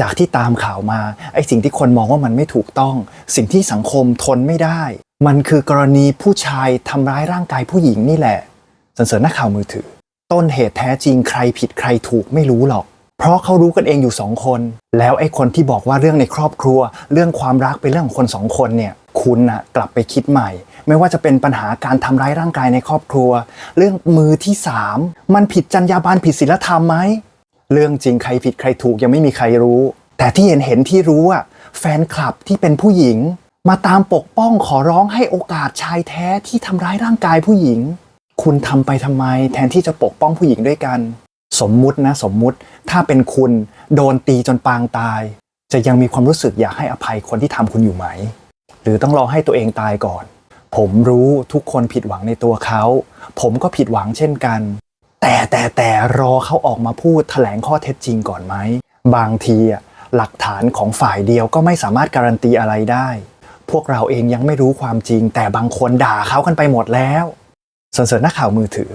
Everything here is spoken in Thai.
จากที่ตามข่าวมาไอ้สิ่งที่คนมองว่ามันไม่ถูกต้อง สิ่งที่สังคมทนไม่ได้ มันคือกรณีผู้ชายทำร้ายร่างกายผู้หญิงนี่แหละสันเสริญนักข่าวมือถือ ต้นเหตุแท้จริงใครผิดใครถูกไม่รู้หรอก เพราะเขารู้กันเองอยู่สองคน แล้วไอ้คนที่บอกว่าเรื่องในครอบครัว เรื่องความรักเป็นเรื่องของคนสองคนเนี่ยคุณนะกลับไปคิดใหม่ ไม่ว่าจะเป็นปัญหาการทำร้ายร่างกายในครอบครัว เรื่องมือที่สามมันผิดจรรยาบรรณผิดศีลธรรมไหม เรื่องจริงใครผิดใครถูกยังไม่มีใครรู้ แต่ที่เห็นเห็นที่รู้อะแฟนคลับที่เป็นผู้หญิง มาตามปกป้องขอร้องให้โอกาสชายแท้ที่ทำร้ายร่างกายผู้หญิง คุณทำไปทำไม แทนที่จะปกป้องผู้หญิงด้วยกัน สมมุตินะสมมุติถ้าเป็นคุณโดนตีจนปางตาย จะยังมีความรู้สึกอยากให้อภัยคนที่ทำคุณอยู่ไหม หรือต้องรอให้ตัวเองตายก่อน ผมรู้ทุกคนผิดหวังในตัวเขา ผมก็ผิดหวังเช่นกัน แต่แต่แต่รอเขาออกมาพูดแถลงข้อเท็จจริงก่อนไหม บางทีอะหลักฐานของฝ่ายเดียวก็ไม่สามารถการันตีอะไรได้ พวกเราเองยังไม่รู้ความจริง แต่บางคนด่าเขากันไปหมดแล้วสนเสริญนักข่าวมือถือ